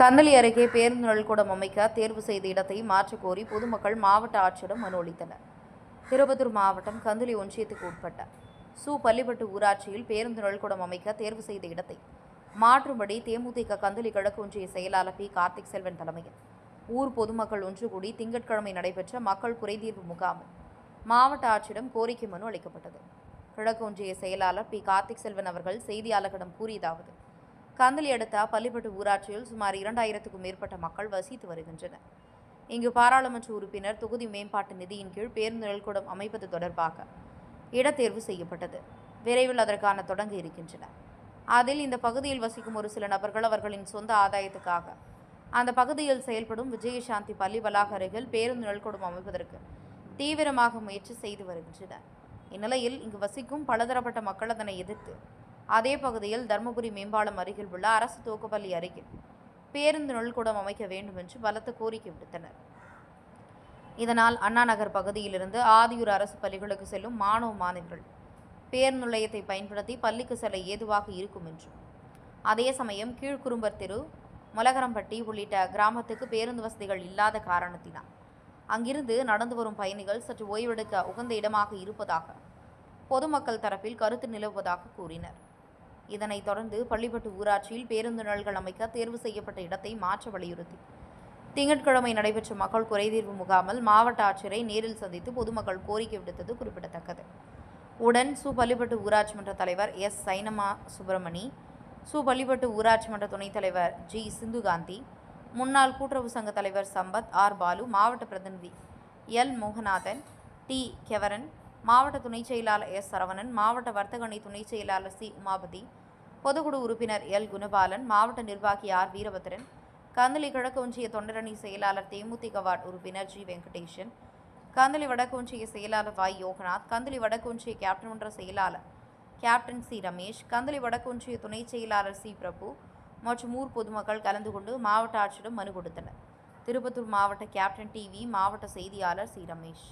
கந்தளி அருகே பேருந்து நல்கூடம் அமைக்க தேர்வு செய்த இடத்தை மாற்றக்கோரி பொதுமக்கள் மாவட்ட ஆட்சியிடம் மனு அளித்தனர். திருப்பத்தூர் மாவட்டம் கந்தளி ஒன்றியத்துக்கு உட்பட்ட சு. பள்ளிப்பட்டு ஊராட்சியில் பேருந்து நல்கூடம் அமைக்க தேர்வு செய்த இடத்தை மாற்றும்படி தேமுதிக கந்தளி கிழக்கு ஒன்றிய செயலாளர் பி. கார்த்திக் செல்வன் தலைமையில் ஊர் பொதுமக்கள் ஒன்று கூடி திங்கட்கிழமை நடைபெற்ற மக்கள் குறைதீர்வு முகாமில் மாவட்ட ஆட்சியிடம் கோரிக்கை மனு அளிக்கப்பட்டது. கிழக்கு ஒன்றிய செயலாளர் பி. கார்த்திக் செல்வன் அவர்கள் செய்தியாளர்களிடம் கூறியதாவது கந்தளி அடுத்த பள்ளிப்பட்டு ஊராட்சியில் சுமார் இரண்டாயிரத்துக்கும் மேற்பட்ட மக்கள் வசித்து வருகின்றனர். இங்கு பாராளுமன்ற உறுப்பினர் தொகுதி மேம்பாட்டு நிதியின் கீழ் பேருந்து நிழல்கூடம் அமைப்பது தொடர்பாக இடத்தேர்வு செய்யப்பட்டது. விரைவில் அதற்கான தொடங்க இருக்கின்றன. அதில் இந்த பகுதியில் வசிக்கும் ஒரு சில நபர்கள் அவர்களின் சொந்த ஆதாயத்துக்காக அந்த பகுதியில் செயல்படும் விஜயசாந்தி பள்ளி வளாக அருகில் பேருந்து நிழல்கூடம் அமைப்பதற்கு தீவிரமாக முயற்சி செய்து வருகின்றனர். இந்நிலையில் இங்கு வசிக்கும் பலதரப்பட்ட மக்கள் அதனை எதிர்த்து அதே பகுதியில் தருமபுரி மேம்பாலம் அருகில் உள்ள அரசு தோக்குப்பள்ளி அருகில் பேருந்து நுழைக்கூடம் அமைக்க வேண்டும் என்று பலத்த கோரிக்கை விடுத்தனர். இதனால் அண்ணா நகர் பகுதியிலிருந்து ஆதியூர் அரசு பள்ளிகளுக்கு செல்லும் மாணவ மாணவிகள் பேருந்து நிலையத்தை பயன்படுத்தி பள்ளிக்கு செல்ல ஏதுவாக இருக்கும் என்றும் அதே சமயம் கீழ்குறும்பர் தெரு முலகரம்பட்டி உள்ளிட்ட கிராமத்துக்கு பேருந்து வசதிகள் இல்லாத காரணத்தினால் அங்கிருந்து நடந்து வரும் பயணிகள் சற்று ஓய்வெடுக்க உகந்த இடமாக இருப்பதாக பொதுமக்கள் தரப்பில் கருத்து நிலவுவதாக கூறினர். இதனைத் தொடர்ந்து பள்ளிப்பட்டு ஊராட்சியில் பேருந்து நல்கள் அமைக்க தேர்வு செய்யப்பட்ட இடத்தை மாற்ற வலியுறுத்தி. திங்கட்கிழமை நடைபெற்ற மக்கள் குறைதீர்வு முகாமில் மாவட்ட ஆட்சியரை நேரில் சந்தித்து பொதுமக்கள் கோரிக்கை விடுத்தது குறிப்பிடத்தக்கது. உடன் சு பள்ளிப்பட்டு ஊராட்சி மன்ற தலைவர் எஸ். சைனமா சுப்பிரமணி சு பள்ளிப்பட்டு ஊராட்சி மன்ற துணைத் தலைவர் ஜி. சிந்துகாந்தி முன்னாள் கூட்டுறவு சங்க தலைவர் சம்பத் ஆர். பாலு மாவட்ட பிரதிநிதி எல். மோகநாதன் டி. கெவரன் மாவட்ட துணைச் செயலாளர் எஸ். சரவணன் மாவட்ட வர்த்தக துணைச் செயலாளர் சி. உமாபதி பொதுக்குழு உறுப்பினர் எல். குணபாலன் மாவட்ட நிர்வாகி ஆர். வீரபத்ரன் கந்தளி கிழக்கு ஒன்றிய தொண்டரணி செயலாளர் தேமுதிக வார்டு உறுப்பினர் ஜி. வெங்கடேஷன் கந்தளி வடக்கு ஒன்றிய செயலாளர் வாய் யோகநாத் கந்தளி வடக்கு ஒன்றிய கேப்டன் ஒன்ற செயலாளர் கேப்டன் சி. ரமேஷ் கந்தளி வடக்கு ஒன்றிய துணைச் செயலாளர் சி. பிரபு மற்றும் ஊர் பொதுமக்கள் கலந்து கொண்டு மாவட்ட ஆட்சியிடம் மனு கொடுத்தனர். திருப்பத்தூர் மாவட்ட கேப்டன் டிவி மாவட்ட செய்தியாளர் சி. ரமேஷ்.